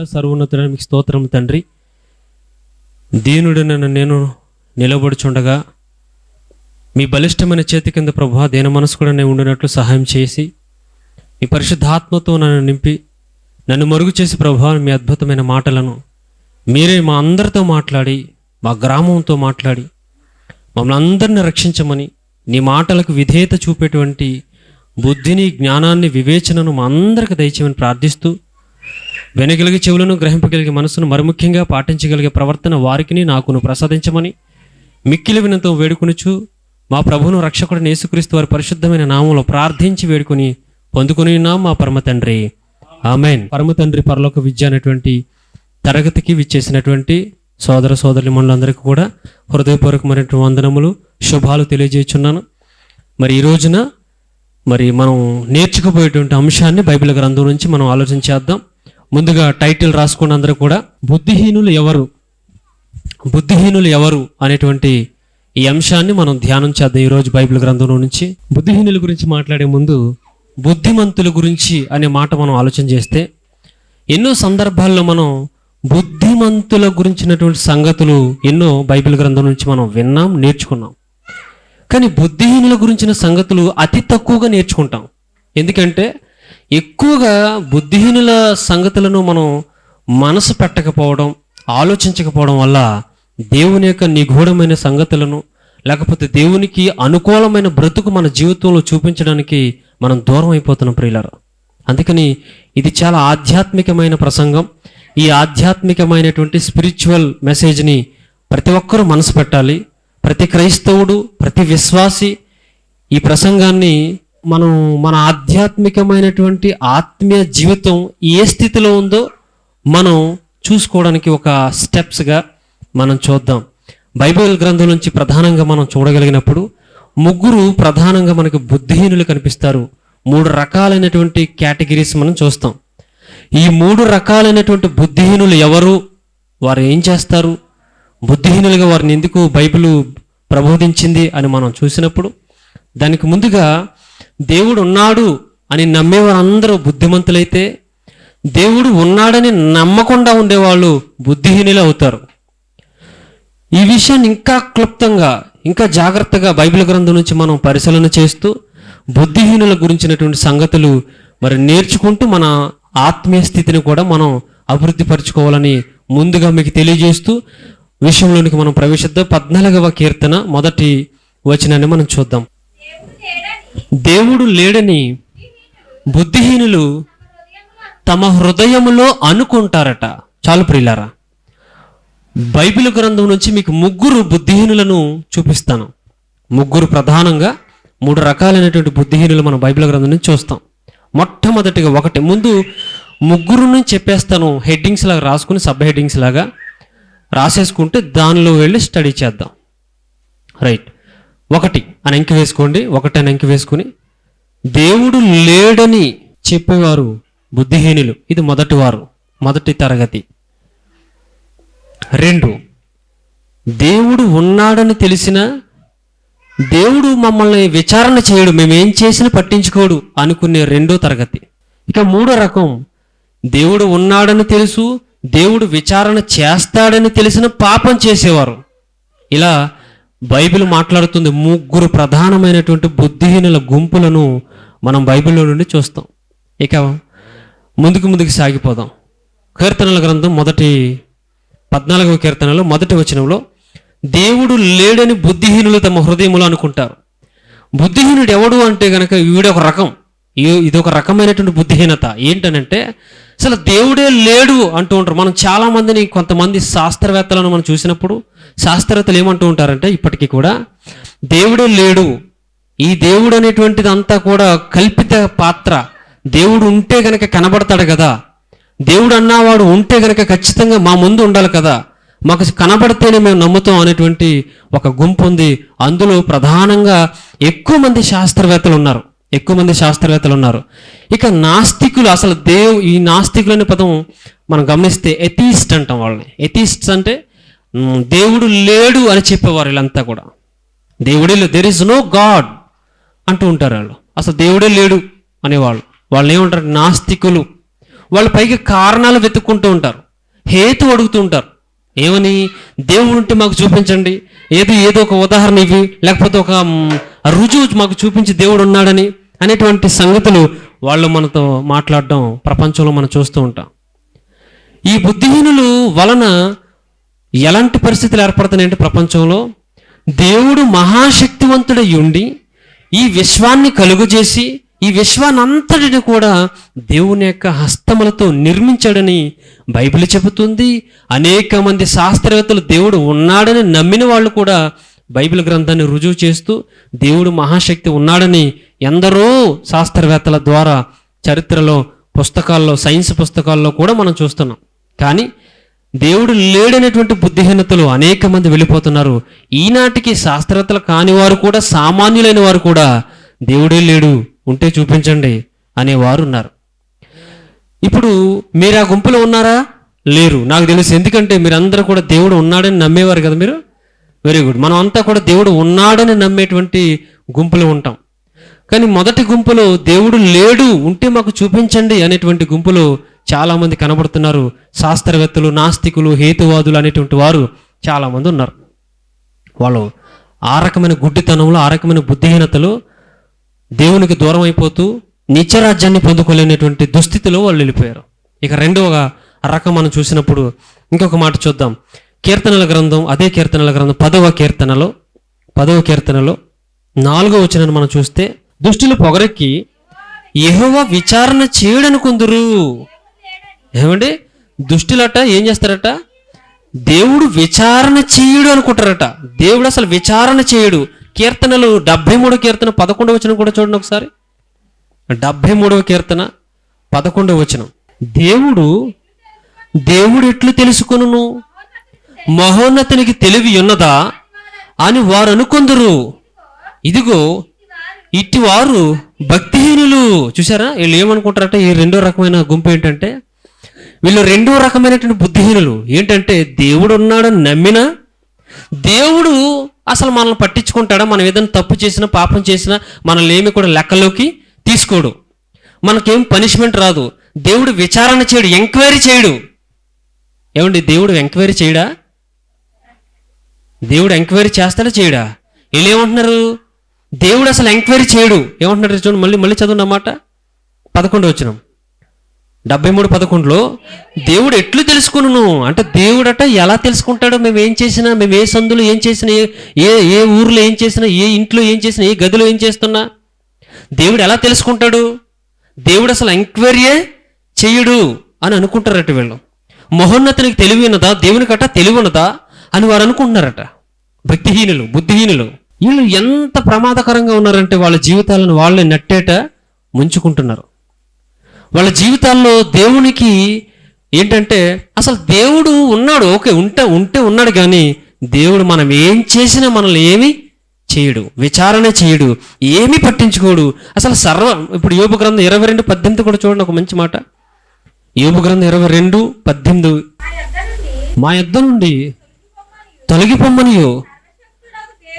మహోన్నతుడ సర్వోన్నతుడ మీకు స్తోత్రం తండ్రి. దీనుడిన నేను నిలబడుచుండగా మీ బలిష్టమైన చేతి కింద ప్రభా దేన మనసు కూడా నేను ఉండినట్లు సహాయం చేసి మీ పరిశుద్ధాత్మతో నన్ను నింపి నన్ను మరుగు చేసి ప్రభా మీ అద్భుతమైన మాటలను మీరే మా అందరితో మాట్లాడి మా గ్రామంతో మాట్లాడి మమ్మల్ని అందరిని రక్షించమని నీ మాటలకు విధేయత చూపేటువంటి బుద్ధిని జ్ఞానాన్ని వివేచనను మా అందరికి దయచేయమని ప్రార్థిస్తూ వెనగలిగే చెవులను గ్రహింపగలిగే మనసును మరిముఖ్యంగా పాటించగలిగే ప్రవర్తన వారికిని నాకును ప్రసాదించమని మిక్కిలి వినంతో వేడుకొనుచు మా ప్రభును రక్షకుడు నేసుక్రీస్తు వారి పరిశుద్ధమైన నామంలో ప్రార్థించి వేడుకొని పొందుకుని ఉన్నాం మా పరమ తండ్రి. ఆమెన్. పరమ తండ్రి పరలోక విద్య అనేటువంటి తరగతికి విచ్చేసినటువంటి సోదర సోదరులు మనులందరికీ కూడా హృదయపూర్వకమైనటువంటి వందనములు శుభాలు తెలియజేస్తున్నాను మరి ఈ రోజున మరి మనం నేర్చుకుపోయేటువంటి అంశాన్ని బైబిల్ గ్రంథం నుంచి మనం ఆలోచన చేద్దాం. ముందుగా టైటిల్ రాసుకున్న అందరూ కూడా బుద్ధిహీనులు ఎవరు? బుద్ధిహీనులు ఎవరు అనేటువంటి ఈ అంశాన్ని మనం ధ్యానం చేద్దాం ఈరోజు బైబిల్ గ్రంథంలో నుంచి. బుద్ధిహీనుల గురించి మాట్లాడే ముందు బుద్ధిమంతుల గురించి అనే మాట మనం ఆలోచన చేస్తే ఎన్నో సందర్భాల్లో మనం బుద్ధిమంతుల గురించినటువంటి సంగతులు ఎన్నో బైబిల్ గ్రంథం నుంచి మనం విన్నాం నేర్చుకున్నాం. కానీ బుద్ధిహీనుల గురించిన సంగతులు అతి తక్కువగా నేర్చుకుంటాం. ఎందుకంటే ఎక్కువగా బుద్ధిహీనుల సంగతులను మనం మనసు పెట్టకపోవడం ఆలోచించకపోవడం వల్ల దేవుని యొక్క నిగూఢమైన సంగతులను లేకపోతే దేవునికి అనుకూలమైన బ్రతుకు మన జీవితంలో చూపించడానికి మనం దూరం అయిపోతున్నాం ప్రియులారా. అందుకని ఇది చాలా ఆధ్యాత్మికమైన ప్రసంగం. ఈ ఆధ్యాత్మికమైనటువంటి స్పిరిచువల్ మెసేజ్ని ప్రతి ఒక్కరూ మనసు పెట్టాలి. ప్రతి క్రైస్తవుడు ప్రతి విశ్వాసి ఈ ప్రసంగాన్ని మనం మన ఆధ్యాత్మికమైనటువంటి ఆత్మీయ జీవితం ఏ స్థితిలో ఉందో మనం చూసుకోవడానికి ఒక స్టెప్స్గా మనం చూద్దాం. బైబిల్ గ్రంథం నుంచి ప్రధానంగా మనం చూడగలిగినప్పుడు ముగ్గురు ప్రధానంగా మనకు బుద్ధిహీనులు కనిపిస్తారు. మూడు రకాలైనటువంటి కేటగిరీస్ మనం చూస్తాం. ఈ మూడు రకాలైనటువంటి బుద్ధిహీనులు ఎవరు? వారు ఏం చేస్తారు? బుద్ధిహీనులుగా వారిని ఎందుకు బైబిల్ ప్రబోధించింది అని మనం చూసినప్పుడు దానికి ముందుగా దేవుడు ఉన్నాడు అని నమ్మేవారందరూ బుద్ధిమంతులైతే దేవుడు ఉన్నాడని నమ్మకుండా ఉండేవాళ్ళు బుద్ధిహీనులు అవుతారు. ఈ విషయాన్ని ఇంకా క్లుప్తంగా ఇంకా జాగ్రత్తగా బైబిల్ గ్రంథం నుంచి మనం పరిశీలన చేస్తూ బుద్ధిహీనుల గురించినటువంటి సంగతులు మరి నేర్చుకుంటూ మన ఆత్మీయ స్థితిని కూడా మనం అభివృద్ధి పరచుకోవాలని ముందుగా మీకు తెలియజేస్తూ విషయంలోనికి మనం ప్రవేశిద్దాం. పద్నాలుగవ కీర్తన మొదటి వచనాన్ని మనం చూద్దాం. దేవుడు లేడని బుద్ధిహీనులు తమ హృదయములో అనుకుంటారట. చాలు ప్రియులారా బైబిల్ గ్రంథం నుంచి మీకు ముగ్గురు బుద్ధిహీనులను చూపిస్తాను. ముగ్గురు ప్రధానంగా మూడు రకాలైనటువంటి బుద్ధిహీనులు మనం బైబిల్ గ్రంథం నుంచి చూస్తాం. మొట్టమొదటిగా ఒకటి ముందు ముగ్గురుని చెప్పేస్తాను హెడ్డింగ్స్ లాగా రాసుకుని సబ్ హెడ్డింగ్స్ లాగా రాసేసుకుంటే దానిలో వెళ్ళి స్టడీ చేద్దాం. రైట్. ఒకటి. అని అంకి వేసుకోండి. ఒకటి అని అంకి వేసుకుని దేవుడు లేడని చెప్పేవారు బుద్ధిహీనులు. ఇది మొదటి వారు. మొదటి తరగతి. రెండు. దేవుడు ఉన్నాడని తెలిసిన దేవుడు మమ్మల్ని విచారణ చేయడు. మేమేం చేసినా పట్టించుకోడు అనుకునే రెండో తరగతి. ఇక మూడో రకం. దేవుడు ఉన్నాడని తెలుసు దేవుడు విచారణ చేస్తాడని తెలిసిన పాపం చేసేవారు. ఇలా బైబిల్ మాట్లాడుతుంది ముగ్గురు ప్రధానమైనటువంటి బుద్ధిహీనుల గుంపులను మనం బైబిల్లో నుండి చూస్తాం. ఇక ముందుకు ముందుకు సాగిపోదాం. కీర్తనల గ్రంథం మొదటి పద్నాలుగవ కీర్తనలో మొదటి వచనంలో దేవుడు లేడని బుద్ధిహీనులు తమ హృదయములు అనుకుంటారు. బుద్ధిహీనుడు ఎవడు అంటే గనక వీడొక రకం. ఇదొక ఇది ఒక రకమైనటువంటి బుద్ధిహీనత. ఏంటనంటే అసలు దేవుడే లేడు అంటూ ఉంటారు. మనం చాలా మందిని కొంతమంది శాస్త్రవేత్తలను మనం చూసినప్పుడు శాస్త్రవేత్తలు ఏమంటూ ఉంటారంటే ఇప్పటికీ కూడా దేవుడే లేడు. ఈ దేవుడు అనేటువంటిది అంతా కూడా కల్పిత పాత్ర. దేవుడు ఉంటే గనక కనబడతాడు కదా. దేవుడు అన్నవాడు ఉంటే గనక ఖచ్చితంగా మా ముందు ఉండాలి కదా. మాకు కనబడితేనే మేము నమ్ముతాం అనేటువంటి ఒక గుంపు ఉంది. అందులో ప్రధానంగా ఎక్కువ మంది శాస్త్రవేత్తలు ఉన్నారు. ఎక్కువ మంది శాస్త్రవేత్తలు ఉన్నారు. ఇక నాస్తికులు అసలు దేవు ఈ నాస్తికులు అనే పదం మనం గమనిస్తే ఎథీస్ట్ అంటాం వాళ్ళని. ఎథీస్ట్స్ అంటే దేవుడు లేడు అని చెప్పేవారు వీళ్ళంతా కూడా. దేవుడే లేదు దెర్ ఇస్ నో గాడ్ అంటూ ఉంటారు వాళ్ళు. అసలు దేవుడే లేడు అనేవాళ్ళు. వాళ్ళు ఏమంటారు? నాస్తికులు. వాళ్ళ పైకి కారణాలు వెతుక్కుంటూ ఉంటారు. హేతు అడుగుతూ ఉంటారు. ఏమని? దేవుడు ఉంటే మాకు చూపించండి. ఏదో ఏదో ఒక ఉదాహరణ ఇవి. లేకపోతే ఒక రుజువు మాకు చూపించి దేవుడు ఉన్నాడని అనేటువంటి సంగతులు వాళ్ళు మనతో మాట్లాడడం ప్రపంచంలో మనం చూస్తూ ఉంటాం. ఈ బుద్ధిహీనులు వలన ఎలాంటి పరిస్థితులు ఏర్పడుతున్నాయంటే ప్రపంచంలో దేవుడు మహాశక్తివంతుడై ఉండి ఈ విశ్వాన్ని కలుగజేసి ఈ విశ్వానంతటిని కూడా దేవుని యొక్క హస్తములతో నిర్మించాడని బైబిల్ చెబుతుంది. అనేక మంది శాస్త్రవేత్తలు దేవుడు ఉన్నాడని నమ్మిన వాళ్ళు కూడా బైబిల్ గ్రంథాన్ని రుజువు చేస్తూ దేవుడు మహాశక్తి ఉన్నాడని ఎందరో శాస్త్రవేత్తల ద్వారా చరిత్రలో పుస్తకాల్లో సైన్స్ పుస్తకాల్లో కూడా మనం చూస్తున్నాం. కానీ దేవుడు లేడనటువంటి బుద్ధిహీనతలు అనేక మంది వెళ్ళిపోతున్నారు. ఈనాటికి శాస్త్రవేత్తలు కాని వారు కూడా సామాన్యులైన వారు కూడా దేవుడే లేడు ఉంటే చూపించండి అనేవారు ఉన్నారు. ఇప్పుడు మీరు ఆ గుంపులో ఉన్నారా? లేరు. నాకు తెలుసు. ఎందుకంటే మీరందరూ కూడా దేవుడు ఉన్నాడని నమ్మేవారు కదా మీరు? వెరీ గుడ్ మనం అంతా కూడా దేవుడు ఉన్నాడని నమ్మేటువంటి గుంపులో ఉంటాం. కానీ మొదటి గుంపులో దేవుడు లేడు ఉంటే మాకు చూపించండి అనేటువంటి గుంపులో చాలామంది కనబడుతున్నారు. శాస్త్రవేత్తలు నాస్తికులు హేతువాదులు అనేటువంటి వారు చాలామంది ఉన్నారు. వాళ్ళు ఆ రకమైన గుడ్డితనంలో ఆ రకమైన బుద్ధిహీనతలో దేవునికి దూరం అయిపోతూ నిత్యరాజ్యాన్ని పొందుకోలేనటువంటి దుస్థితిలో వాళ్ళు వెళ్ళిపోయారు. ఇక రెండవ రకం మనం చూసినప్పుడు ఇంకొక మాట చూద్దాం. కీర్తనల గ్రంథం అదే కీర్తనల గ్రంథం పదవ కీర్తనలో పదవ కీర్తనలో నాలుగో వచనాన్ని మనం చూస్తే దుష్టులు పొగరెక్కి ఎహోవా విచారణ చేయడనుకుందురు ఏమండి? దుష్టులట ఏం చేస్తారట? దేవుడు విచారణ చేయడు అనుకుంటారట. దేవుడు అసలు విచారణ చేయడు. కీర్తనలు డెబ్బై మూడో కీర్తన పదకొండవ వచనం కూడా చూడండి ఒకసారి. డెబ్బై మూడవ కీర్తన పదకొండవ వచనం. దేవుడు దేవుడు ఎట్లు తెలుసుకును మహోన్నతునికి తెలివి ఉన్నదా? అని వారు అనుకుందరు. ఇదిగో ఇట్టి వారు భక్తిహీనులు చూసారా వీళ్ళు ఏమనుకుంటారంటే ఈ రెండో రకమైన గుంపు ఏంటంటే వీళ్ళు రెండో రకమైనటువంటి బుద్ధిహీనులు. ఏంటంటే దేవుడు ఉన్నాడని నమ్మినా దేవుడు అసలు మనల్ని పట్టించుకుంటాడా? మనం ఏదైనా తప్పు చేసినా పాపం చేసినా మనల్ని ఏమి కూడా లెక్కలోకి తీసుకోడు. మనకేం పనిష్మెంట్ రాదు. దేవుడు విచారణ చేయడు ఎంక్వైరీ చేయడు. ఏమండి దేవుడు ఎంక్వైరీ చేయడా? దేవుడు ఎంక్వైరీ చేస్తాడా చేయడా? వీళ్ళు ఏమంటున్నారు? దేవుడు అసలు ఎంక్వైరీ చేయడు. ఏమంటున్నారు చూడండి మళ్ళీ మళ్ళీ చదవండి అన్నమాట పదకొండు వచ్చినాం. డెబ్బై మూడు పదకొండులో దేవుడు ఎట్లు తెలుసుకును అంటే దేవుడట ఎలా తెలుసుకుంటాడో మేము ఏం చేసినా మేము ఏ సందులో ఏం చేసినా ఏ- ఏ ఊర్లో ఏం చేసినా ఏ ఇంట్లో ఏం చేసినా ఏ గదిలో ఏం చేస్తున్నా దేవుడు ఎలా తెలుసుకుంటాడు? దేవుడు అసలు ఎంక్వైరీయే చేయడు అని అనుకుంటారట వీళ్ళు. మహోన్నతునికి తెలివి ఉన్నదా? దేవునికట తెలివి ఉన్నదా? అని వారు అనుకుంటున్నారట. భక్తిహీనులు బుద్ధిహీనులు. వీళ్ళు ఎంత ప్రమాదకరంగా ఉన్నారంటే వాళ్ళ జీవితాలను వాళ్ళే నట్టేట ముంచుకుంటున్నారు. వాళ్ళ జీవితాల్లో దేవునికి ఏంటంటే అసలు దేవుడు ఉన్నాడు ఓకే ఉంటే ఉంటే ఉన్నాడు కానీ దేవుడు మనం ఏం చేసినా మనల్ని ఏమి చేయడు విచారణ చేయడు ఏమీ పట్టించుకోడు. అసలు సర్వ ఇప్పుడు యోగ గ్రంథం ఇరవై రెండు పద్దెనిమిది కూడా చూడండి ఒక మంచి మాట. యోగు గ్రంథం ఇరవై రెండు పద్దెనిమిది. మా యుద్ధ నుండి తొలగిపోమ్మనియో.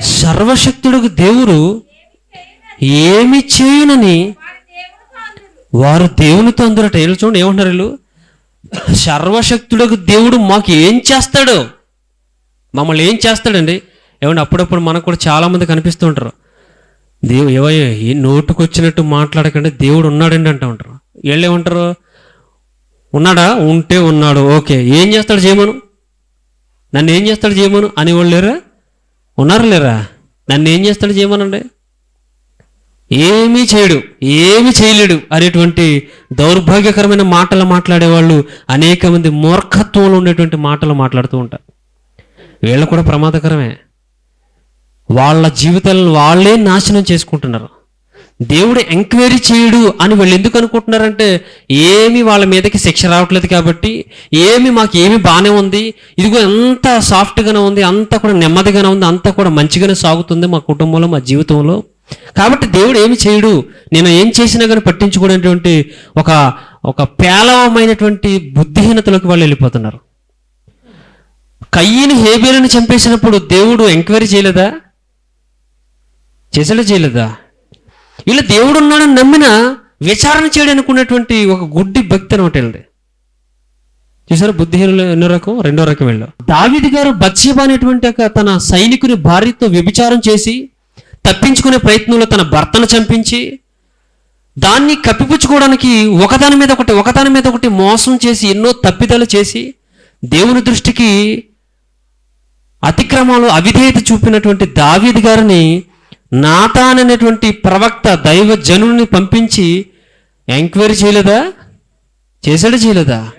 సర్వశక్తుడికి దేవుడు ఏమి చేయనని వారు దేవునితో అందరట వీళ్ళు చూడండి ఏమంటారు వీళ్ళు? సర్వశక్తుడకు దేవుడు మాకు ఏం చేస్తాడు? మమ్మల్ని ఏం చేస్తాడండి? ఏమంటే అప్పుడప్పుడు మనకు కూడా చాలామంది కనిపిస్తూ ఉంటారు. దేవు ఏవయ్య ఏ నోటుకొచ్చినట్టు మాట్లాడకండి దేవుడు ఉన్నాడండి అంటూ ఉంటారు. వీళ్ళు ఏమంటారు? ఉన్నాడా? ఉంటే ఉన్నాడు ఓకే. ఏం చేస్తాడు చేయమను నన్ను ఏం చేస్తాడు చేయమను అని వాళ్ళు లేరా? ఉన్నారు లేరా నన్ను ఏం చేస్తాడు చేయమనండి ఏమీ చేయడు ఏమీ చేయలేడు అనేటువంటి దౌర్భాగ్యకరమైన మాటలు మాట్లాడేవాళ్ళు అనేక మంది మూర్ఖత్వంలో ఉండేటువంటి మాటలు మాట్లాడుతూ ఉంటారు. వీళ్ళు కూడా ప్రమాదకరమే. వాళ్ళ జీవితాలను వాళ్ళే నాశనం చేసుకుంటున్నారు. దేవుడు ఎంక్వైరీ చేయడు అని వాళ్ళు ఎందుకు అనుకుంటున్నారంటే ఏమి వాళ్ళ మీదకి శిక్ష రావట్లేదు కాబట్టి ఏమి మాకు ఏమి బాగానే ఉంది ఇదిగో ఎంత సాఫ్ట్గానే ఉంది అంతా కూడా నెమ్మదిగానే ఉంది అంతా కూడా మంచిగానే సాగుతుంది మా కుటుంబంలో మా జీవితంలో. కాబట్టి దేవుడు ఏమి చేయడు? నేను ఏం చేసినా కానీ పట్టించుకునేటువంటి ఒక ఒక పేలవమైనటువంటి బుద్ధిహీనతలోకి వాళ్ళు వెళ్ళిపోతున్నారు. కయ్యని హేబేలను చంపేసినప్పుడు దేవుడు ఎంక్వైరీ చేయలేదా? చేసాడా చేయలేదా? ఇలా దేవుడు ఉన్నాడని నమ్మిన విచారణ చేయడానికి ఉన్నటువంటి ఒక గుడ్డి భక్తి అనమాట ఒకటి చూసారు బుద్ధిహీనులు ఎన్నో రకం రెండో రకం వెళ్ళా. దావిది గారు బత్సేబ అనేటువంటి తన సైనికుని భార్యతో వ్యభిచారం చేసి తప్పించుకునే ప్రయత్నంలో తన భర్తను చంపించి దాన్ని కప్పిపుచ్చుకోవడానికి ఒకదాని మీద ఒకటి ఒకదాని మీద ఒకటి మోసం చేసి ఎన్నో తప్పిదాలు చేసి దేవుని దృష్టికి అతిక్రమాలు అవిధేయత చూపినటువంటి దావీద్ గారిని నాతాన్ అనేటువంటి ప్రవక్త దైవ జనుని పంపించి ఎంక్వైరీ చేయలేదా? చేశాడు చేయలేదా?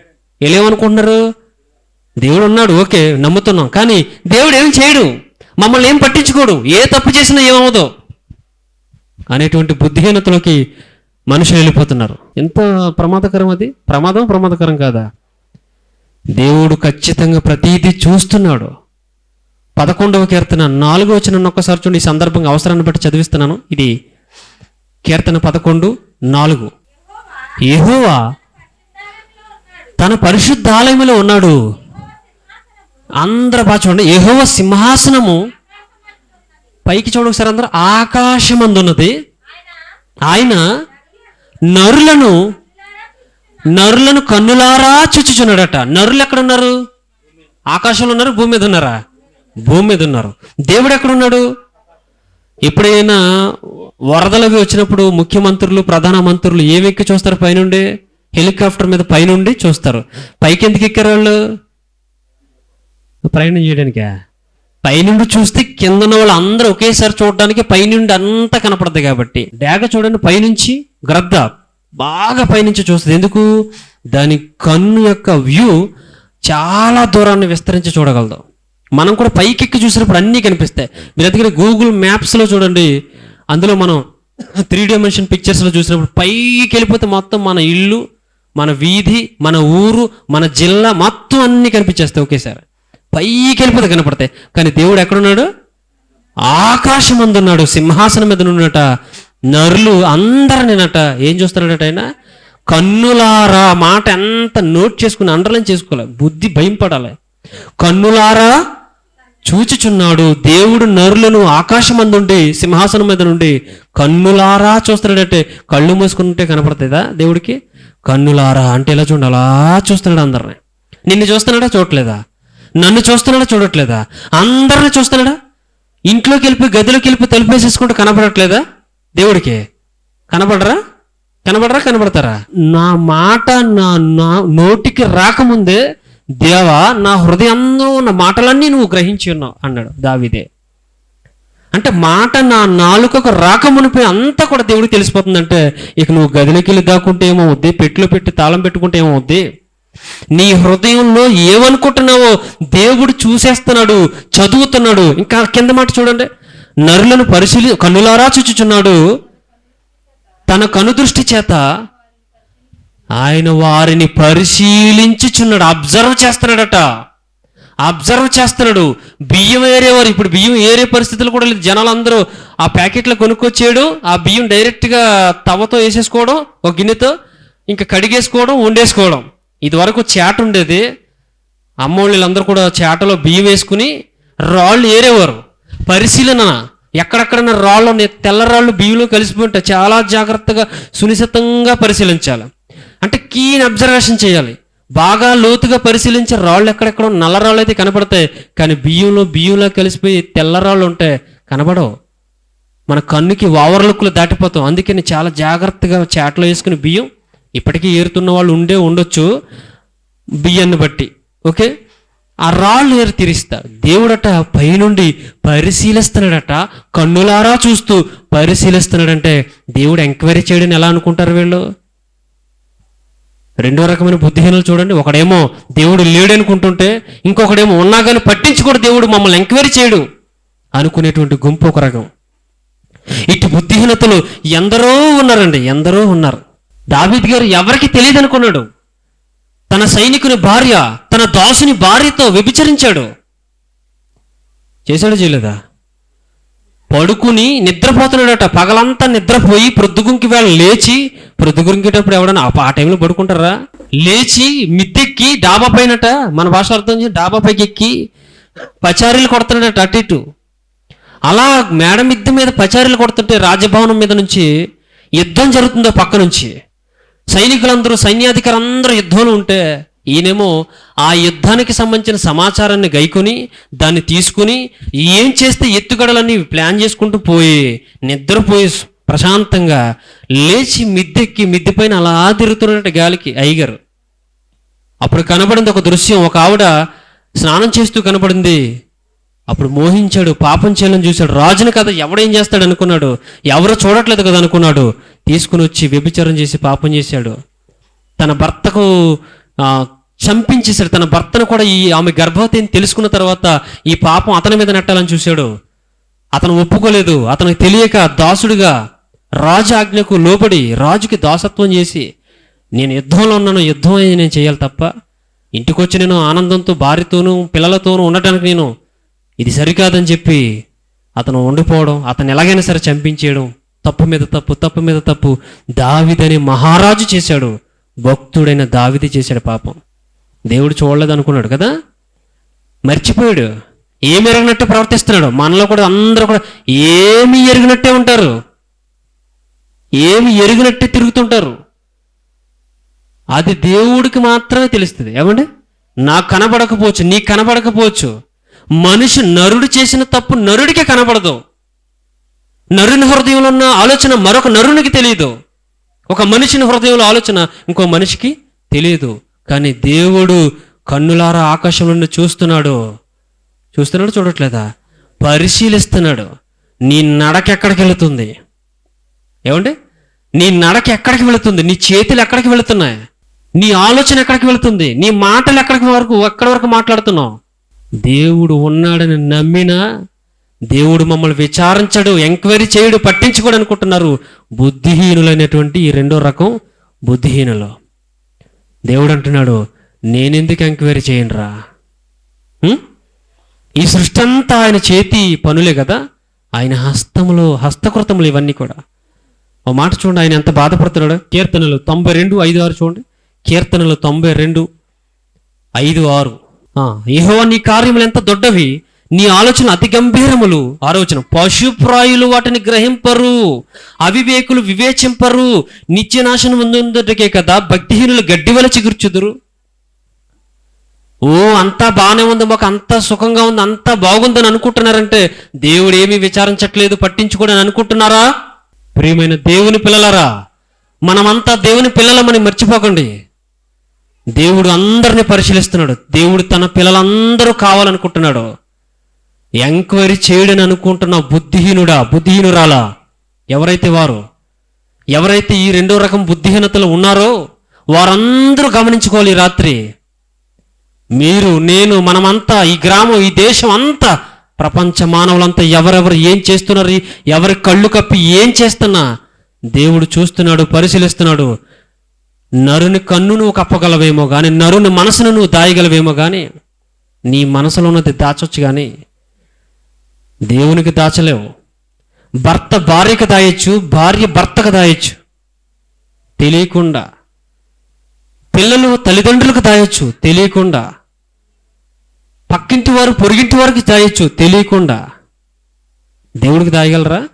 వీళ్ళేమనుకుంటున్నారు దేవుడు ఉన్నాడు ఓకే నమ్ముతున్నాం. కానీ దేవుడు ఏం చేయడు. మమ్మల్ని ఏం పట్టించుకోడు. ఏ తప్పు చేసినా ఏమవుదో అనేటువంటి బుద్ధిహీనతలోకి మనుషులు వెళ్ళిపోతున్నారు. ఎంత ప్రమాదకరం అది? ప్రమాదం ప్రమాదకరం కాదా? దేవుడు ఖచ్చితంగా ప్రతీది చూస్తున్నాడు. పదకొండవ కీర్తన నాలుగో వచ్చిన ఒక్కసారి చూడండి. ఈ సందర్భంగా అవసరాన్ని బట్టి చదివిస్తున్నాను. ఇది కీర్తన పదకొండు నాలుగు. యెహోవా తన పరిశుద్ధ ఆలయంలో ఉన్నాడు. అందరూ బాగా చూడండి. యెహోవ సింహాసనము పైకి చూడండి ఒకసారి అందరూ. ఆకాశమందున్నది. ఆయన నరులను నరులను కన్నులారా చుచ్చుచున్నాడట నరులు ఎక్కడ ఉన్నారు? ఆకాశంలో ఉన్నారు భూమి మీద ఉన్నారా? భూమి మీద ఉన్నారు. దేవుడు ఎక్కడున్నాడు? ఎప్పుడైనా వరదలు వచ్చినప్పుడు ముఖ్యమంత్రులు ప్రధాన మంత్రులు ఏమి ఎక్కి చూస్తారు పైనుండి? హెలికాప్టర్ మీద పైనుండి చూస్తారు. పైకి ఎందుకు ఎక్కారు వాళ్ళు? ప్రయాణం చేయడానికా? పైనుండి చూస్తే కింద ఉన్న వాళ్ళు అందరూ ఒకేసారి చూడడానికి పైనుండి అంతా కనపడదు కాబట్టి. డేగ చూడండి పైనుంచి గ్రద్ద బాగా పైనుంచి చూస్తుంది. ఎందుకు? దాని కన్ను యొక్క వ్యూ చాలా దూరాన్ని విస్తరించి చూడగలదు. మనం కూడా పైకి ఎక్కి చూసినప్పుడు అన్నీ కనిపిస్తాయి. మీరు దగ్గర గూగుల్ మ్యాప్స్లో చూడండి. అందులో మనం త్రీ డైమెన్షన్ పిక్చర్స్లో చూసినప్పుడు పైకి వెళ్ళిపోతే మొత్తం మన ఇల్లు మన వీధి మన ఊరు మన జిల్లా మొత్తం అన్నీ కనిపించేస్తాయి ఒకేసారి. పైకి వెళ్ళిపోతే కనపడతాయి. కానీ దేవుడు ఎక్కడున్నాడు? ఆకాశం అందున్నాడు సింహాసనం మీద ఉన్నట నరులు అందరినట ఏం చూస్తున్నాడట ఆయన? కన్నులారా మాట ఎంత నోట్ చేసుకుని అండర్లైన్ చేసుకోవాలి. బుద్ధి భయం పడాలి. కన్నులారా చూచుచున్నాడు. దేవుడు నరులను ఆకాశమందుండి సింహాసనం మీద నుండి కన్నులారా చూస్తున్నాడంటే కళ్ళు మూసుకుంటే కనపడుతుందా దేవుడికి? కన్నులారా. అంటే ఇలా చూడండి అలా చూస్తున్నాడు అందరిని. నిన్ను చూస్తున్నాడా? చూడట్లేదా? నన్ను చూస్తున్నాడా? చూడట్లేదా? అందరిని చూస్తున్నాడా? ఇంట్లోకి వెళ్ళిపోయి గదిలోకి వెళ్ళిపోయి తలుపేసేసుకుంటూ కనపడట్లేదా దేవుడికి? కనపడరా? కనపడరా? కనపడతారా? నా మాట నా నా నోటికి రాకముందే దేవా నా హృదయంలో ఉన్న మాటలన్నీ నువ్వు గ్రహించి ఉన్నావు అన్నాడు దావిదే. అంటే మాట నా నాలుకకు మునిపోయి అంతా కూడా దేవుడికి తెలిసిపోతుందంటే ఇక నువ్వు గదిలోకి వెళ్ళి దాక్కుంటే ఏమవుద్ది పెట్టులో పెట్టి తాళం పెట్టుకుంటే ఏమవుద్ది నీ హృదయంలో ఏమనుకుంటున్నావో దేవుడు చూసేస్తున్నాడు చదువుతున్నాడు. ఇంకా కింద మాట చూడండి. నరులను పరిశీలి కన్నులారా చూచుచున్నాడు. తన కనుదృష్టి చేత ఆయన వారిని పరిశీలించుచున్నాడు. అబ్జర్వ్ చేస్తున్నాడట. అబ్జర్వ్ చేస్తున్నాడు. బియ్యం ఏరేవారు ఇప్పుడు బియ్యం ఏరే పరిస్థితులు కూడా లేదు. జనాలందరూ ఆ ప్యాకెట్లు కొనుక్కొచ్చేయడం ఆ బియ్యం డైరెక్ట్గా తవతో వేసేసుకోవడం ఒక గిన్నెతో ఇంకా కడిగేసుకోవడం వండేసుకోవడం. ఇదివరకు చేట ఉండేది. అమ్మోళ్ళందరూ కూడా చేటలో బియ్యం వేసుకుని రాళ్ళు ఏరేవారు. పరిశీలన. ఎక్కడెక్కడైనా రాళ్ళు ఉన్నాయి, తెల్ల రాళ్ళు బియ్యంలో కలిసిపోయి ఉంటాయి. చాలా జాగ్రత్తగా సునిశితంగా పరిశీలించాలి. కీన్ అబ్జర్వేషన్ చేయాలి. బాగా లోతుగా పరిశీలించే రాళ్ళు ఎక్కడెక్కడ నల్ల రాళ్ళు అయితే కనపడతాయి. కానీ బియ్యంలో బియ్యంలో కలిసిపోయి తెల్ల రాళ్ళు ఉంటాయి కనబడవు. మన కన్నుకి ఓవర్లుక్లు దాటిపోతాం. అందుకని చాలా జాగ్రత్తగా చేటలో వేసుకుని బియ్యం ఇప్పటికీ ఏరుతున్న వాళ్ళు ఉండే ఉండొచ్చు బియ్యాన్ని బట్టి. ఓకే? ఆ రాళ్ళు ఏరు తీరిస్తా. దేవుడట పైనుండి పరిశీలిస్తున్నాడట. కన్నులారా చూస్తూ పరిశీలిస్తున్నాడంటే దేవుడు ఎంక్వైరీ చేయడం ఎలా అనుకుంటారు వీళ్ళు? రెండో రకమైన బుద్ధిహీనలు చూడండి. ఒకడేమో దేవుడు లేడనుకుంటుంటే ఇంకొకడేమో ఉన్నా కానీ పట్టించుకోడు దేవుడు మమ్మల్ని ఎంక్వైరీ చేయడు అనుకునేటువంటి గుంపు ఒక రకం. ఇటు బుద్ధిహీనతలు ఎందరో ఉన్నారండి. ఎందరో ఉన్నారు. దావిద్ గారు ఎవరికి తెలియదు అనుకున్నాడు. తన సైనికుని భార్య తన దాసుని భార్యతో వ్యభిచరించాడు. చేశాడు చేయలేదా? పడుకుని నిద్రపోతున్నాడట. పగలంతా నిద్రపోయి ప్రొద్దుగుంకి వేళ లేచి ప్రొద్దుగుంకేటప్పుడు ఎవడన్నా ఆ- ఆ టైంలో పడుకుంటారా? లేచి మిద్దెక్కి డాబా పైనట మన భాష అర్థం చేసి డాబా పైకి ఎక్కి పచారీలు కొడుతున్నాడట అటు ఇటు. అలా మేడ మిద్దె మీద పచారీలు కొడుతుంటే రాజభవనం మీద నుంచి యుద్ధం జరుగుతుందో పక్క నుంచి. సైనికులందరూ సైన్యాధికారులందరూ యుద్ధంలో ఉంటే ఈయనేమో ఆ యుద్ధానికి సంబంధించిన సమాచారాన్ని గైకొని దాన్ని తీసుకుని ఏం చేస్తే ఎత్తుగడలన్నీ ప్లాన్ చేసుకుంటూ పోయి నిద్రపోయి ప్రశాంతంగా లేచి మిద్దెక్కి మిద్దె పైన అలా తిరుగుతున్నట్టు గాలికి ఐగర్. అప్పుడు కనబడింది ఒక దృశ్యం ఒక ఆవిడ స్నానం చేస్తూ కనబడింది. అప్పుడు మోహించాడు పాపం చేయాలని చూశాడు. రాజుని కథ ఎవడేం చేస్తాడు అనుకున్నాడు. ఎవరో చూడట్లేదు కదా అనుకున్నాడు. తీసుకుని వచ్చి వ్యభిచారం చేసి పాపం చేశాడు. తన భర్తకు చంపించేశాడు. తన భర్తను కూడా ఈ ఆమె గర్భవతి అని తెలుసుకున్న తర్వాత ఈ పాపం అతని మీద నెట్టాలని చూశాడు. అతను ఒప్పుకోలేదు. అతనికి తెలియక దాసుడిగా రాజు ఆజ్ఞకు లోబడి రాజుకి దాసత్వం చేసి నేను యుద్ధంలో ఉన్నాను యుద్ధం అనేది నేను చేయాలి తప్ప ఇంటికి వచ్చి నేను ఆనందంతో భార్యతోనూ పిల్లలతోనూ ఉండటానికి నేను ఇది సరికాదని చెప్పి అతను ఉండిపోవడం అతను ఎలాగైనా సరే చంపించేయడం తప్పు మీద తప్పు తప్పు మీద తప్పు. దావిదని మహారాజు చేశాడు. భక్తుడైన దావిది చేశాడు పాపం. దేవుడు చూడలేదు అనుకున్నాడు కదా? మర్చిపోయాడు. ఏమి ఎరగనట్టు ప్రవర్తిస్తున్నాడు. మనలో కూడా అందరూ కూడా ఏమి ఎరిగినట్టే ఉంటారు. ఏమి ఎరిగినట్టే తిరుగుతుంటారు. అది దేవుడికి మాత్రమే తెలుస్తుంది. ఏమండి? నాకు కనబడకపోవచ్చు నీకు కనబడకపోవచ్చు. మనిషి నరుడు చేసిన తప్పు నరుడికే కనబడదు. నరుని హృదయంలో ఉన్న ఆలోచన మరొక నరునికి తెలియదు. ఒక మనిషిని హృదయంలో ఆలోచన ఇంకో మనిషికి తెలియదు కానీ దేవుడు కన్నులారా ఆకాశం నుండి చూస్తున్నాడు. చూస్తున్నాడు చూడట్లేదా? పరిశీలిస్తున్నాడు. నీ నడక ఎక్కడికి వెళుతుంది? ఏమండి? నీ నడక ఎక్కడికి వెళుతుంది? నీ చేతులు ఎక్కడికి వెళుతున్నాయి? నీ ఆలోచన ఎక్కడికి వెళుతుంది? నీ మాటలు ఎక్కడికి వరకు ఎక్కడి వరకు మాట్లాడుతున్నావు? దేవుడు ఉన్నాడని నమ్మినా దేవుడు మమ్మల్ని విచారించడు ఎంక్వైరీ చేయడు పట్టించుకోడు అనుకుంటున్నారు. బుద్ధిహీనులైనటువంటి ఈ రెండో రకం బుద్ధిహీనులు. దేవుడు అంటున్నాడు నేనెందుకు ఎంక్వైరీ చేయనురా ఈ సృష్టి అంతా ఆయన చేతి పనులే కదా? ఆయన హస్తములు హస్తకృతములు ఇవన్నీ కూడా. ఓ మాట చూడండి ఆయన ఎంత బాధపడుతున్నాడు? కీర్తనలు తొంభై రెండు ఐదు ఆరు చూడండి. కీర్తనలు తొంభై రెండు ఐదు ఆరు. యెహోవా నీ కార్యములు ఎంత దొడ్డవి? నీ ఆలోచన అతి గంభీరములు. ఆలోచన పశుప్రాయులు వాటిని గ్రహింపరు అవివేకులు వివేచింపరు నిత్యనాశనం ఉందుటకే కదా భక్తిహీనులు గడ్డి వల చిగుర్చుదురు. ఓ అంతా బాగానే ఉంది మాకు అంతా సుఖంగా ఉంది అంతా బాగుందని అనుకుంటున్నారంటే దేవుడు ఏమీ విచారించట్లేదు పట్టించుకోడని అనుకుంటున్నారా? ప్రియమైన దేవుని పిల్లలారా మనమంతా దేవుని పిల్లలమని మర్చిపోకండి. దేవుడు అందరిని పరిశీలిస్తున్నాడు దేవుడు తన పిల్లలందరూ కావాలనుకుంటున్నాడు. ఎంక్వైరీ చేయడని అనుకుంటున్న బుద్ధిహీనుడా బుద్ధిహీనురాలా ఎవరైతే వారు? ఎవరైతే ఈ రెండో రకం బుద్ధిహీనతలు ఉన్నారో వారందరూ గమనించుకోవాలి రాత్రి. మీరు నేను మనమంతా ఈ గ్రామం ఈ దేశం అంతా ప్రపంచ మానవులంతా ఎవరెవరు ఏం చేస్తున్నారు ఎవరి కళ్ళు కప్పి ఏం చేస్తున్నా దేవుడు చూస్తున్నాడు పరిశీలిస్తున్నాడు. నరుని కన్ను నువ్వు కప్పగలవేమో కానీ నరుని మనసును నువ్వు దాయగలవేమో కానీ నీ మనసులో ఉన్నది దాచొచ్చు కానీ దేవునికి దాచలేవు భర్త భార్యకు దాయొచ్చు భార్య భర్తకు దాయొచ్చు. తెలియకుండా. పిల్లలు తల్లిదండ్రులకు దాయొచ్చు తెలియకుండా. పక్కింటి వారు పొరుగింటి వారికి దాయొచ్చు తెలియకుండా. దేవుడికి దాయగలరా?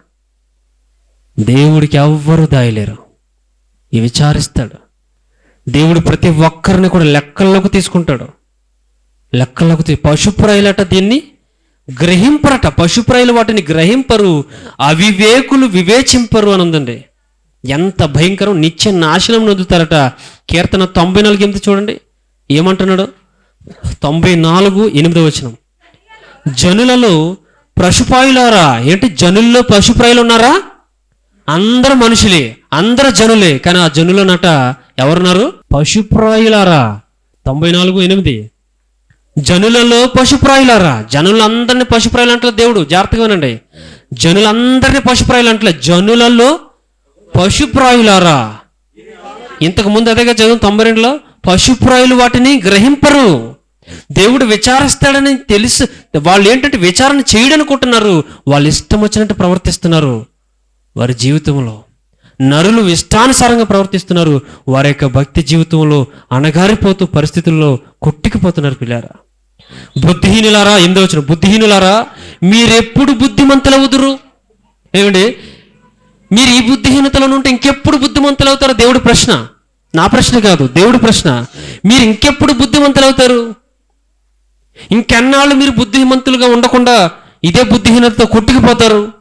దేవుడికి ఎవ్వరూ దాయలేరు. ఈ విచారిస్తాడు. దేవుడు ప్రతి ఒక్కరిని కూడా లెక్కల్లోకి తీసుకుంటాడు. లెక్కల్లోకి తీ పశుప్రాయులట దీన్ని గ్రహింపరట. పశుప్రాయులు వాటిని గ్రహింపరు అవివేకులు వివేచింపరు అని ఉందండి ఎంత భయంకరం నిత్య నాశనం నొందుతారట. కీర్తన తొంభై నాలుగు ఎనిమిది చూడండి. ఏమంటున్నాడు? తొంభై నాలుగు ఎనిమిది వచనం. జనులలో పశుపాయులారా ఏంటి జనుల్లో పశుప్రాయులు ఉన్నారా? అందరు మనుషులే అందరు జనులే. కానీ ఆ జనులనట ఎవరున్నారు? పశుప్రాయులారా. తొంభై నాలుగు ఎనిమిది. జనులలో పశుప్రాయులారా. జనులందరినీ పశుప్రాయులు అంటలే దేవుడు. జాగ్రత్తగా వినండి. జనులందరినీ పశుప్రాయులు అంటలే. జనులలో పశుప్రాయులారా. ఇంతకు ముందు అదేగా చదువు తొంభై రెండులో పశుప్రాయులు వాటిని గ్రహింపరు. దేవుడు విచారిస్తాడని తెలుసు. వాళ్ళు ఏంటంటే విచారణ చేయడనుకుంటున్నారు. వాళ్ళు ఇష్టం వచ్చినట్టు ప్రవర్తిస్తున్నారు. వారి జీవితంలో నరులు ఇష్టానుసారంగా ప్రవర్తిస్తున్నారు. వారి యొక్క భక్తి జీవితంలో అణగారిపోతూ పరిస్థితుల్లో కొట్టుకుపోతున్నారు పిల్లారా. బుద్ధిహీనులారా? ఎందో వచ్చిన? బుద్ధిహీనులారా? మీరెప్పుడు బుద్ధిమంతులవుదురు? ఏమండి? మీరు ఈ బుద్ధిహీనతలో ఉంటే ఇంకెప్పుడు బుద్ధిమంతులు అవుతారు దేవుడి ప్రశ్న. నా ప్రశ్న కాదు దేవుడి ప్రశ్న. మీరు ఇంకెప్పుడు బుద్ధిమంతులవుతారు? ఇంకెన్నాళ్ళు మీరు బుద్ధిమంతులుగా ఉండకుండా ఇదే బుద్ధిహీనతతో కొట్టుకుపోతారు?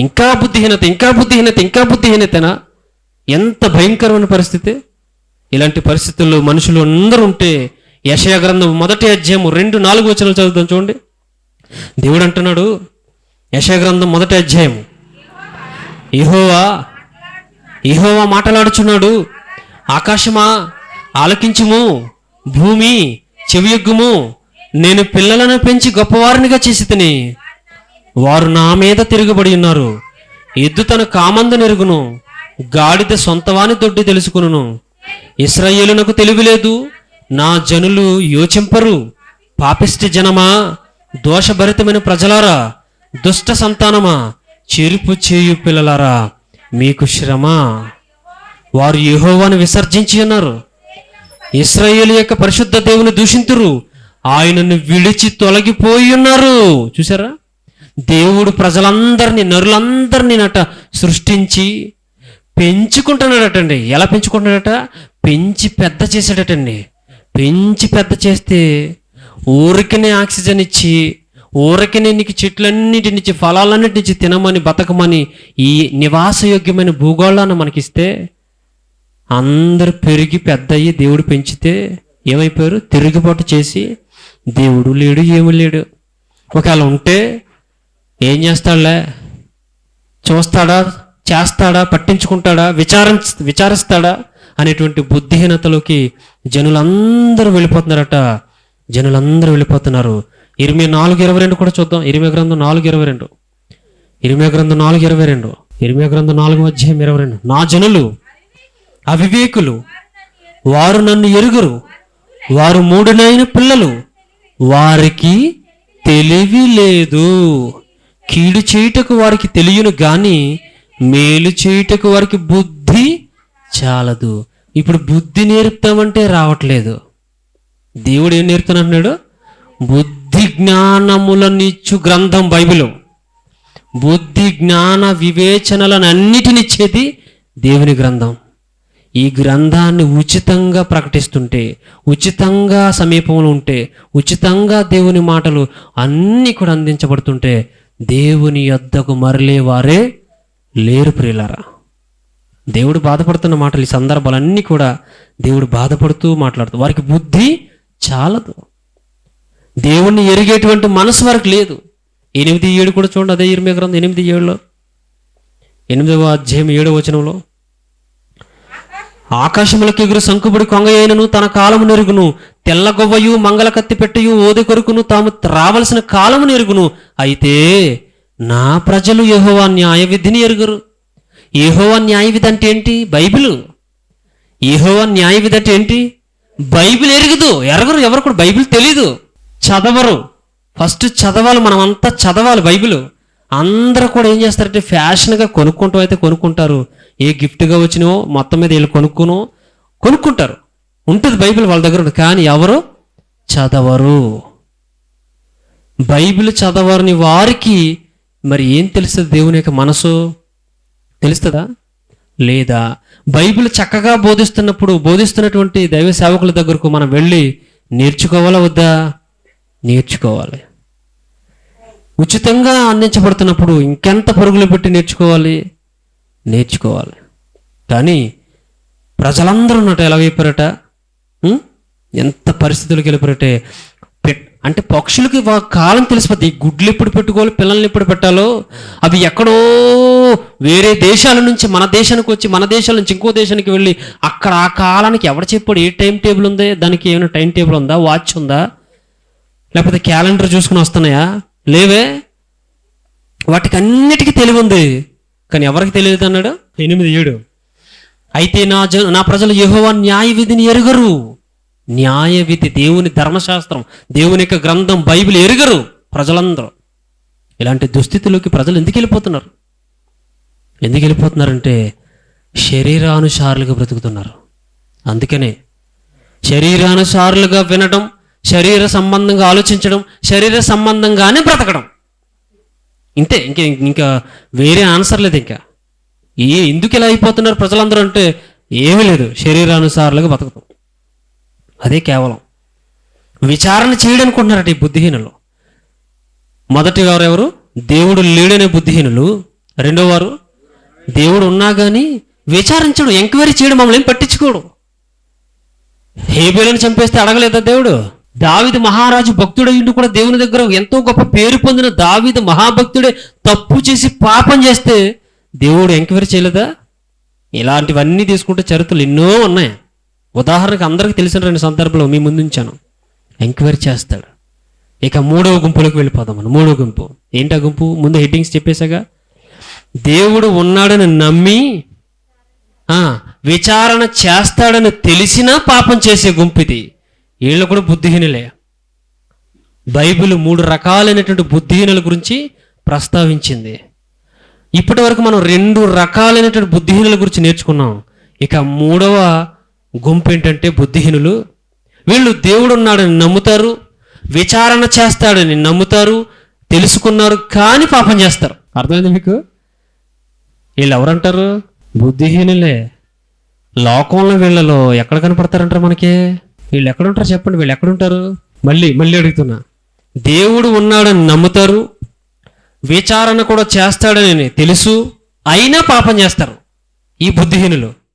ఇంకా బుద్ధిహీనత ఇంకా బుద్ధిహీనత ఇంకా బుద్ధిహీనతనా? ఎంత భయంకరమైన పరిస్థితి? ఇలాంటి పరిస్థితుల్లో మనుషులు అందరూ ఉంటే యశయ గ్రంథం మొదటి అధ్యాయము రెండు నాలుగు వచనాలు చదువుతాం చూడండి. దేవుడు అంటున్నాడు యశయ గ్రంథం మొదటి అధ్యాయము. ఇహోవా ఇహోవా మాట్లాడుచున్నాడు ఆకాశమా ఆలకించుము భూమి చెవియొగ్గుము నేను పిల్లలను పెంచి గొప్పవారినిగా చేసి తిని వారు నా మీద తిరుగుబడి ఉన్నారు. ఎద్దు తన కామందు నెరుగును గాడిద సొంతవాని దొడ్డి తెలుసుకును ఇస్రాయేలునకు తెలివిలేదు నా జనులు యోచింపరు. పాపిష్టి జనమా దోషభరితమైన ప్రజలారా దుష్ట సంతానమా చేరుపు చేయు పిల్లలారా మీకు శ్రమ. వారు యహోవాను విసర్జించి ఉన్నారు. ఇస్రాయేల్ యొక్క పరిశుద్ధ దేవుని దూషింతురు. ఆయనను విడిచి తొలగిపోయి ఉన్నారు. చూసారా దేవుడు ప్రజలందరినీ నరులందరినీ నట సృష్టించి పెంచుకుంటున్నాడటండి. ఎలా పెంచుకుంటున్నాడట? పెంచి పెద్ద చేశాడటండి పెంచి పెద్ద చేస్తే ఊరికనే ఆక్సిజన్ ఇచ్చి ఊరికనే నీకు చెట్లన్నిటినిచ్చి ఫలాలన్నిటినిచ్చి తినమని బతకమని ఈ నివాసయోగ్యమైన భూగోళాన్ని మనకిస్తే అందరు పెరిగి పెద్దయ్యి దేవుడు పెంచితే ఏమైపోయారు? తిరుగుబాటు చేసి దేవుడు లేడు ఏమి లేడు. ఒకవేళ ఉంటే ఏం చేస్తాడులే? చూస్తాడా? చేస్తాడా? పట్టించుకుంటాడా? విచారం విచారిస్తాడా? అనేటువంటి బుద్ధిహీనతలోకి జనులందరూ వెళ్ళిపోతున్నారట. జనులందరూ వెళ్ళిపోతున్నారు. ఇరవై నాలుగు ఇరవై రెండు కూడా చూద్దాం. ఇరవై గ్రంథం నాలుగు ఇరవై రెండు. ఇరవై గ్రంథం నాలుగు ఇరవై రెండు. ఇరవై గ్రంథం నాలుగు అధ్యాయం ఇరవై రెండు. నా జనులు అవివేకులు వారు నన్ను ఎరుగురు. వారు మూడునైన పిల్లలు. వారికి తెలివి లేదు. కీడు చేయుటకు వారికి తెలియను గాని మేలు చేయుటకు వారికి బుద్ధి చాలదు. ఇప్పుడు బుద్ధి నేర్పుతామంటే రావట్లేదు. దేవుడు ఏం నేర్పుతానంటున్నాడు బుద్ధి జ్ఞానములనిచ్చు గ్రంథం బైబిలు. బుద్ధి జ్ఞాన వివేచనలను అన్నిటినిచ్చేది దేవుని గ్రంథం. ఈ గ్రంథాన్ని ఉచితంగా ప్రకటిస్తుంటే ఉచితంగా సమీపంలో ఉంటే ఉచితంగా దేవుని మాటలు అన్నీ కూడా అందించబడుతుంటే దేవుని యొద్దకు మరలే వారే లేరు ప్రియులరా. దేవుడు బాధపడుతున్న మాటలు ఈ సందర్భాలన్నీ కూడా దేవుడు బాధపడుతూ మాట్లాడుతూ వారికి బుద్ధి చాలదు. దేవుణ్ణి ఎరిగేటువంటి మనసు వారికి లేదు. ఎనిమిది ఏడు కూడా చూడండి అదే ఇరిమే గ్రంథం ఎనిమిది ఏడులో. ఎనిమిదవ అధ్యాయం ఏడవ వచనంలో ఆకాశములకు ఎగురు సంకుబడి కొంగయైనను తన కాలము నెరుగును తెల్లగొవ్వయు మంగళ కత్తి పెట్టయు ఓది కొరుకును తాము రావలసిన కాలము నెరుగును అయితే నా ప్రజలు యహోవా న్యాయ విధిని ఎరుగురు. ఏహోవ న్యాయవిధి అంటే ఏంటి బైబిల్. ఏహోవ న్యాయవిధి అంటే ఏంటి బైబిల్ ఎరుగుదు. ఎరగరు. ఎవరు కూడా బైబిల్ తెలీదు. చదవరు. ఫస్ట్ చదవాలి. మనం అంతా చదవాలి బైబిల్. అందరూ కూడా ఏం చేస్తారంటే ఫ్యాషన్గా కొనుక్కుంటూ అయితే కొనుక్కుంటారు. ఏ గిఫ్ట్గా వచ్చినో మొత్తం మీద వీళ్ళు కొనుక్కునో కొనుక్కుంటారు. ఉంటుంది బైబిల్ వాళ్ళ దగ్గర ఉంటుంది. కానీ ఎవరు? చదవరు. బైబిల్ చదవరని వారికి మరి ఏం తెలుస్తుంది దేవుని యొక్క మనసు? తెలుస్తుందా? లేదా? బైబిల్ చక్కగా బోధిస్తున్నప్పుడు బోధిస్తున్నటువంటి దైవ సేవకుల దగ్గరకు మనం వెళ్ళి నేర్చుకోవాలా వద్దా? నేర్చుకోవాలి. ఉచితంగా అందించబడుతున్నప్పుడు ఇంకెంత పరుగులు పెట్టి నేర్చుకోవాలి? నేర్చుకోవాలి. కానీ ప్రజలందరూ ఉన్నట్టు ఎలా అయిపోయారట ఎంత పరిస్థితులకు వెళ్ళిపోయారంటే? అంటే పక్షులకి కాలం తెలిసిపోద్ది. గుడ్లు ఎప్పుడు పెట్టుకోవాలి పిల్లల్ని ఎప్పుడు పెట్టాలో అవి ఎక్కడో వేరే దేశాల నుంచి మన దేశానికి వచ్చి మన దేశాల నుంచి ఇంకో దేశానికి వెళ్ళి అక్కడ ఆ కాలానికి ఎవడు చెప్పాడు? ఏ టైం టేబుల్ ఉంది? దానికి ఏమైనా టైం టేబుల్ ఉందా? వాచ్ ఉందా? లేకపోతే క్యాలెండర్ చూసుకుని వస్తున్నాయా? లేవే? వాటికి అన్నిటికీ తెలివి ఉంది. కానీ ఎవరికి తెలియదు అన్నాడు? ఎనిమిది ఏడు. అయితే నా జ నా ప్రజలు యెహోవా న్యాయ విధిని ఎరుగరు. న్యాయ విధి దేవుని ధర్మశాస్త్రం దేవుని యొక్క గ్రంథం బైబిల్ ఎరుగరు ప్రజలందరూ. ఇలాంటి దుస్థితిలోకి ప్రజలు ఎందుకు వెళ్ళిపోతున్నారు? ఎందుకు వెళ్ళిపోతున్నారంటే శరీరానుసారులుగా బ్రతుకుతున్నారు. అందుకనే శరీరానుసారులుగా వినడం శరీర సంబంధంగా ఆలోచించడం శరీర సంబంధంగానే బ్రతకడం. ఇంతే ఇంకా ఇంకా వేరే ఆన్సర్ లేదు ఇంకా. ఏ ఎందుకు ఇలా అయిపోతున్నారు ప్రజలందరూ అంటే ఏమీ లేదు శరీరానుసారులుగా బతుకుతాం అదే కేవలం. విచారణ చేయడనుకుంటున్నారట ఈ బుద్ధిహీనులు. మొదటి వారు ఎవరు? దేవుడు లేడనే బుద్ధిహీనులు. రెండో వారు? దేవుడు ఉన్నా కానీ విచారించడు ఎంక్వైరీ చేయడం మమ్మల్ని ఏం పట్టించుకోడు. హేబేలను చంపేస్తే అడగలేదా దేవుడు? దావిద మహారాజు భక్తుడయ్యుండి కూడా దేవుని దగ్గర ఎంతో గొప్ప పేరు పొందిన దావిద మహాభక్తుడే తప్పు చేసి పాపం చేస్తే దేవుడు ఎంక్వైరీ చేయలేదా? ఇలాంటివన్నీ తీసుకుంటే చరిత్రలు ఎన్నో ఉన్నాయి. ఉదాహరణకు అందరికీ తెలిసిన రెండు సందర్భాలు మీ ముందుంచాను ఎంక్వైరీ చేస్తాడు. ఇక మూడవ గుంపులోకి వెళ్ళిపోదాం మనం. మూడవ గుంపు. ఏంటి గుంపు? ముందు హెడ్డింగ్స్ చెప్పేశాగా. దేవుడు ఉన్నాడని నమ్మి విచారణ చేస్తాడని తెలిసినా పాపం చేసే గుంపు ఇది. వీళ్ళు కూడా బుద్ధిహీనులే. బైబిల్ మూడు రకాలైనటువంటి బుద్ధిహీనుల గురించి ప్రస్తావించింది. ఇప్పటి వరకు మనం రెండు రకాలైనటువంటి బుద్ధిహీనుల గురించి నేర్చుకున్నాం. ఇక మూడవ గుంపు ఏంటంటే బుద్ధిహీనులు. వీళ్ళు దేవుడు ఉన్నాడని నమ్ముతారు విచారణ చేస్తాడని నమ్ముతారు తెలుసుకున్నారు కానీ పాపం చేస్తారు. అర్థమైంది మీకు? వీళ్ళు ఎవరంటారు బుద్ధిహీనులే. లోకంలో వీళ్ళలో ఎక్కడ కనపడతారంటారు మనకి? వీళ్ళు ఎక్కడుంటారు చెప్పండి వీళ్ళు ఎక్కడుంటారు మళ్ళీ మళ్ళీ అడుగుతున్నా. దేవుడు ఉన్నాడని నమ్ముతారు విచారణ కూడా చేస్తాడని తెలుసు అయినా పాపం చేస్తారు ఈ బుద్ధిహీనులు.